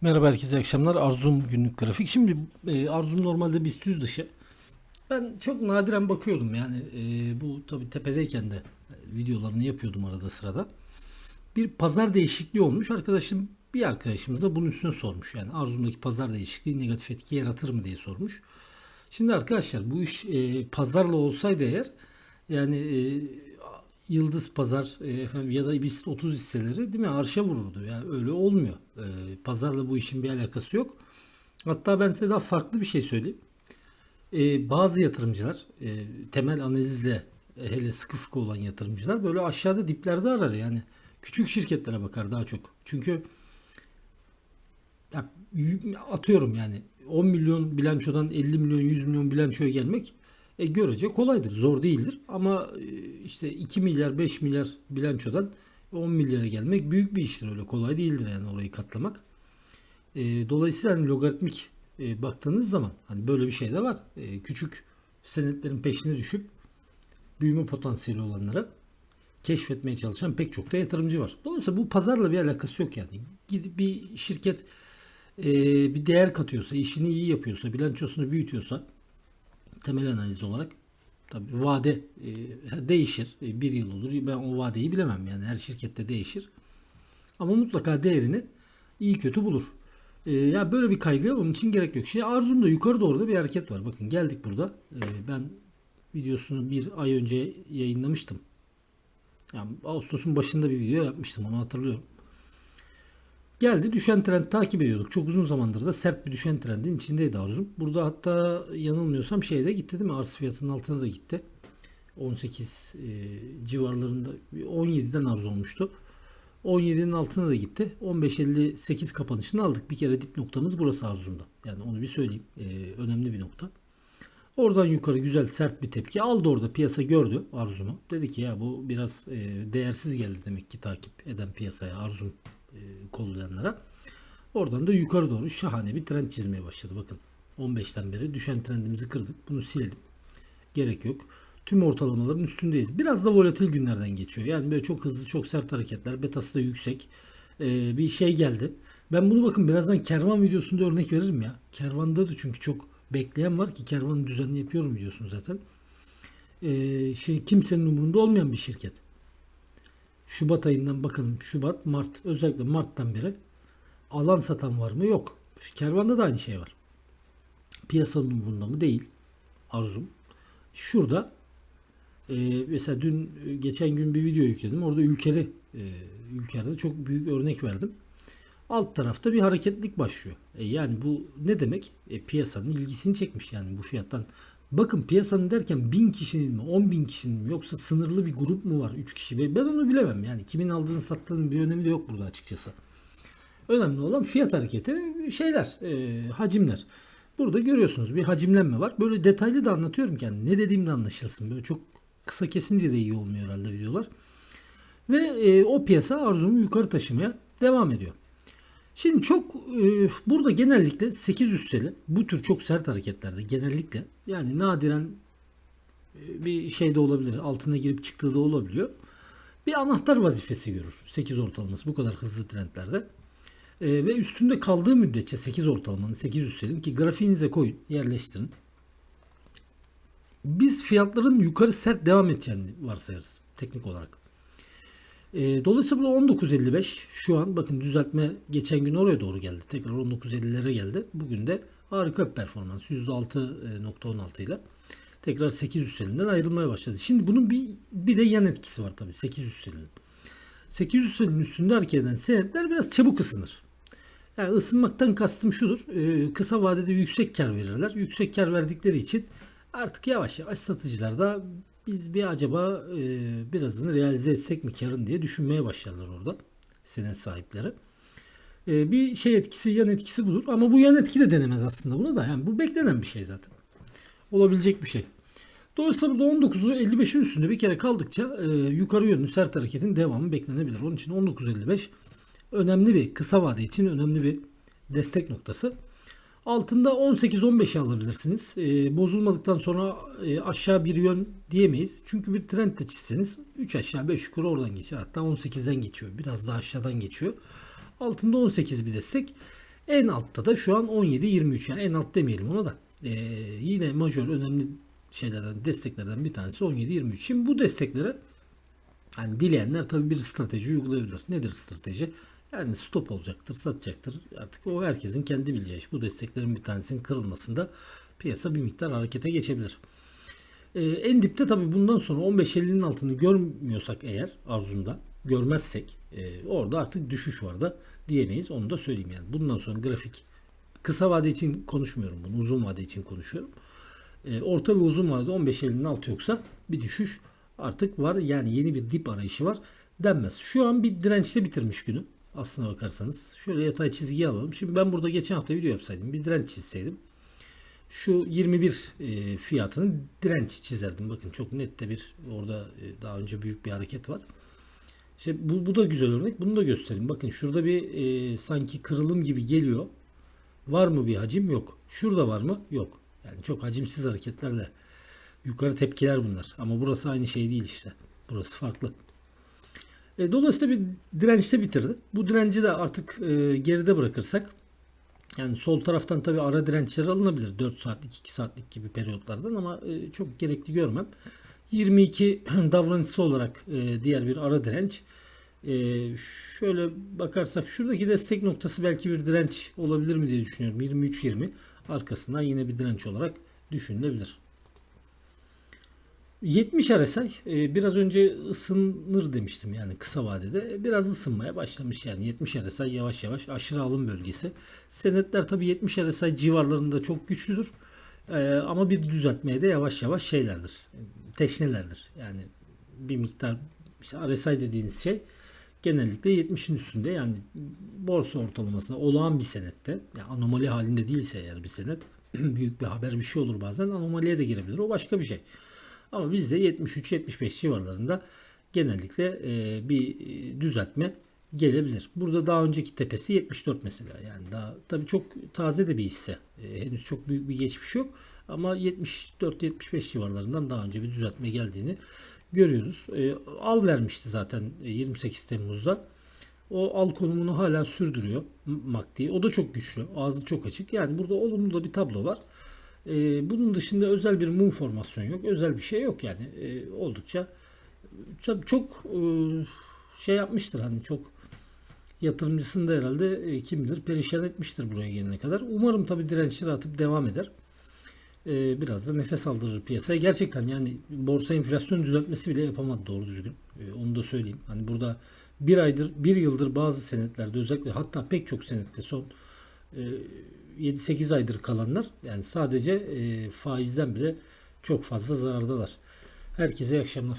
Merhaba herkese akşamlar. Arzum günlük grafik. Şimdi e, Arzum normalde BIST 100 dışı. Ben çok nadiren bakıyordum yani e, bu tabi tepedeyken de videolarını yapıyordum arada sırada. Bir pazar değişikliği olmuş. Arkadaşım bir arkadaşımız da bunun üstüne sormuş. Yani Arzum'daki pazar değişikliği negatif etki yaratır mı diye sormuş. Şimdi arkadaşlar bu iş e, pazarla olsaydı eğer yani e, Yıldız Pazar e, efendim ya da BIST 30 hisseleri değil mi arşa vururdu. Yani öyle olmuyor. E, pazarla bu işin bir alakası yok. Hatta ben size daha farklı bir şey söyleyeyim. E, bazı yatırımcılar temel analizle hele sıkı fıkı olan yatırımcılar böyle aşağıda diplerde arar yani. Küçük şirketlere bakar daha çok. Çünkü atıyorum yani 10 milyon bilançodan 50 milyon 100 milyon bilançoya gelmek e, görece kolaydır. Zor değildir. Ama e, işte 2 milyar 5 milyar bilançodan 10 milyara gelmek büyük bir iştir. Öyle kolay değildir yani orayı katlamak. E, dolayısıyla hani logaritmik e, baktığınız zaman hani böyle bir şey de var. E, küçük senetlerin peşine düşüp büyüme potansiyeli olanlara keşfetmeye çalışan pek çok da yatırımcı var. Dolayısıyla bu pazarla bir alakası yok yani. Gidip bir şirket e, bir değer katıyorsa, işini iyi yapıyorsa, bilançosunu büyütüyorsa temel analiz olarak tabii vade e, değişir. E, bir yıl olur. Ben o vadeyi bilemem yani her şirkette değişir. Ama mutlaka değerini iyi kötü bulur. E, ya böyle bir kaygı onun için gerek yok. Şey Arzum'da yukarı doğru da bir hareket var. Bakın geldik burada. E, ben videosunu bir ay önce yayınlamıştım. Yani Ağustos'un başında bir video yapmıştım onu hatırlıyorum. Geldi düşen trend takip ediyorduk. Çok uzun zamandır da sert bir düşen trendin içindeydi Arzum. Burada hatta yanılmıyorsam şeyde gitti değil mi? Arz fiyatının altına da gitti. 18 e, civarlarında 17'den arz olmuştu. 17'nin altına da gitti. 15.58 kapanışını aldık. Bir kere dip noktamız burası Arzum'da. Yani onu bir söyleyeyim. E, önemli bir nokta. Oradan yukarı güzel sert bir tepki aldı orada piyasa gördü Arzum'u. Dedi ki ya bu biraz e, değersiz geldi demek ki takip eden piyasaya Arzum kollayanlara. Oradan da yukarı doğru şahane bir trend çizmeye başladı. Bakın 15'ten beri düşen trendimizi kırdık. Bunu silelim. Gerek yok. Tüm ortalamaların üstündeyiz. Biraz da volatil günlerden geçiyor. Yani böyle çok hızlı çok sert hareketler. Betası da yüksek. E, bir şey geldi. Ben bunu bakın birazdan kervan videosunda örnek veririm ya. Kervanda da çünkü çok bekleyen var ki kervanı düzenli yapıyorum biliyorsun zaten. E, şey kimsenin umurunda olmayan bir şirket. Şubat ayından bakın Şubat, Mart özellikle Mart'tan beri alan satan var mı? Yok. Kervanda da aynı şey var. Piyasanın umurunda mı? Değil. Arzum. Şurada e, mesela dün e, geçen gün bir video yükledim. Orada ülkeri e, ülkerde çok büyük örnek verdim. Alt tarafta bir hareketlik başlıyor. E, yani bu ne demek? E, piyasanın ilgisini çekmiş yani bu fiyattan. Bakın piyasanın derken bin kişinin mi, on bin kişinin mi yoksa sınırlı bir grup mu var? Üç kişi. Ben onu bilemem yani. Kimin aldığını sattığının bir önemi de yok burada açıkçası. Önemli olan fiyat hareketi şeyler, e, hacimler. Burada görüyorsunuz bir hacimlenme var. Böyle detaylı da anlatıyorum yani ne dediğim de anlaşılsın. Böyle çok kısa kesince de iyi olmuyor herhalde videolar. Ve e, o piyasa arzumu yukarı taşımaya devam ediyor. Şimdi çok e, burada genellikle 8 üsteli bu tür çok sert hareketlerde genellikle yani nadiren e, bir şey de olabilir altına girip çıktığı da olabiliyor. Bir anahtar vazifesi görür 8 ortalaması bu kadar hızlı trendlerde. E, ve üstünde kaldığı müddetçe 8 ortalamanın 8 üstelin ki grafiğinize koyun yerleştirin. Biz fiyatların yukarı sert devam edeceğini varsayarız teknik olarak. E, dolayısıyla burada 19.55 şu an bakın düzeltme geçen gün oraya doğru geldi. Tekrar 19.50'lere geldi. Bugün de harika bir performans %6.16 ile tekrar 8 üstelinden ayrılmaya başladı. Şimdi bunun bir bir de yan etkisi var tabii 8 üstelinin. 8 üstelinin üstünde hareket eden senetler biraz çabuk ısınır. Yani ısınmaktan kastım şudur. e, kısa vadede yüksek kar verirler. Yüksek kar verdikleri için artık yavaş yavaş satıcılar da biz bir acaba e, birazını realize etsek mi karın diye düşünmeye başlarlar orada senet sahipleri. E, bir şey etkisi yan etkisi budur ama bu yan etki de denemez aslında buna da yani bu beklenen bir şey zaten. Olabilecek bir şey. Dolayısıyla burada 19'u 55'in üstünde bir kere kaldıkça e, yukarı yönlü sert hareketin devamı beklenebilir. Onun için 19.55 önemli bir kısa vade için önemli bir destek noktası. Altında 18-15'i alabilirsiniz. E, bozulmadıktan sonra e, aşağı bir yön diyemeyiz. Çünkü bir trend de çizseniz 3 aşağı 5 yukarı oradan geçiyor. Hatta 18'den geçiyor. Biraz daha aşağıdan geçiyor. Altında 18 bir destek. En altta da şu an 17-23 yani en alt demeyelim ona da. Ee, yine majör önemli şeylerden desteklerden bir tanesi 17-23. Şimdi bu desteklere yani dileyenler tabii bir strateji uygulayabilir. Nedir strateji? Yani stop olacaktır, satacaktır. Artık o herkesin kendi bileceği iş. Bu desteklerin bir tanesinin kırılmasında piyasa bir miktar harekete geçebilir. Ee, en dipte tabii bundan sonra 15.50'nin altını görmüyorsak eğer arzumda görmezsek e, orada artık düşüş var da diyemeyiz. Onu da söyleyeyim yani. Bundan sonra grafik kısa vade için konuşmuyorum bunu. Uzun vade için konuşuyorum. E, orta ve uzun vadede 15.50'nin altı yoksa bir düşüş artık var. Yani yeni bir dip arayışı var denmez. Şu an bir dirençte bitirmiş günü. Aslına bakarsanız. Şöyle yatay çizgiyi alalım. Şimdi ben burada geçen hafta video yapsaydım. Bir direnç çizseydim. Şu 21 e, fiyatını direnç çizerdim. Bakın çok net de bir orada e, daha önce büyük bir hareket var. İşte bu, bu da güzel örnek. Bunu da göstereyim. Bakın şurada bir e, sanki kırılım gibi geliyor. Var mı bir hacim? Yok. Şurada var mı? Yok. Yani çok hacimsiz hareketlerle yukarı tepkiler bunlar. Ama burası aynı şey değil işte. Burası farklı. E, dolayısıyla bir dirençte bitirdi. Bu direnci de artık e, geride bırakırsak yani sol taraftan tabi ara dirençler alınabilir. 4 saatlik 2 saatlik gibi periyotlardan ama e, çok gerekli görmem. 22 davranışsı olarak e, diğer bir ara direnç. E, şöyle bakarsak şuradaki destek noktası belki bir direnç olabilir mi diye düşünüyorum. 23-20 arkasından yine bir direnç olarak düşünülebilir. 70 RSI e, biraz önce ısınır demiştim yani kısa vadede. Biraz ısınmaya başlamış yani 70 RSI yavaş yavaş aşırı alım bölgesi. Senetler tabi 70 RSI civarlarında çok güçlüdür. E, ama bir düzeltmeye de yavaş yavaş şeylerdir. Teşnelerdir. Yani bir miktar işte RSI dediğiniz şey genellikle 70'in üstünde yani borsa ortalamasına olağan bir senette yani anomali halinde değilse eğer bir senet büyük bir haber bir şey olur bazen anomaliye de girebilir. O başka bir şey. Ama bizde 73-75 civarlarında genellikle e, bir düzeltme gelebilir. Burada daha önceki tepesi 74 mesela. Yani daha tabii çok taze de bir hisse. E, henüz çok büyük bir geçmiş yok. Ama 74-75 civarlarından daha önce bir düzeltme geldiğini görüyoruz. E, al vermişti zaten 28 Temmuz'da. O al konumunu hala sürdürüyor MACD. O da çok güçlü. Ağzı çok açık. Yani burada olumlu da bir tablo var. E, bunun dışında özel bir mum formasyon yok. Özel bir şey yok yani. E, oldukça çok, çok e, şey yapmıştır hani çok yatırımcısını da herhalde e, kimdir perişan etmiştir buraya gelene kadar. Umarım tabi dirençleri atıp devam eder. E, biraz da nefes aldırır piyasaya. Gerçekten yani borsa enflasyon düzeltmesi bile yapamadı doğru düzgün. E, onu da söyleyeyim. Hani burada bir aydır, bir yıldır bazı senetlerde özellikle hatta pek çok senette son e, 7-8 aydır kalanlar yani sadece e, faizden bile çok fazla zarardalar. Herkese iyi akşamlar.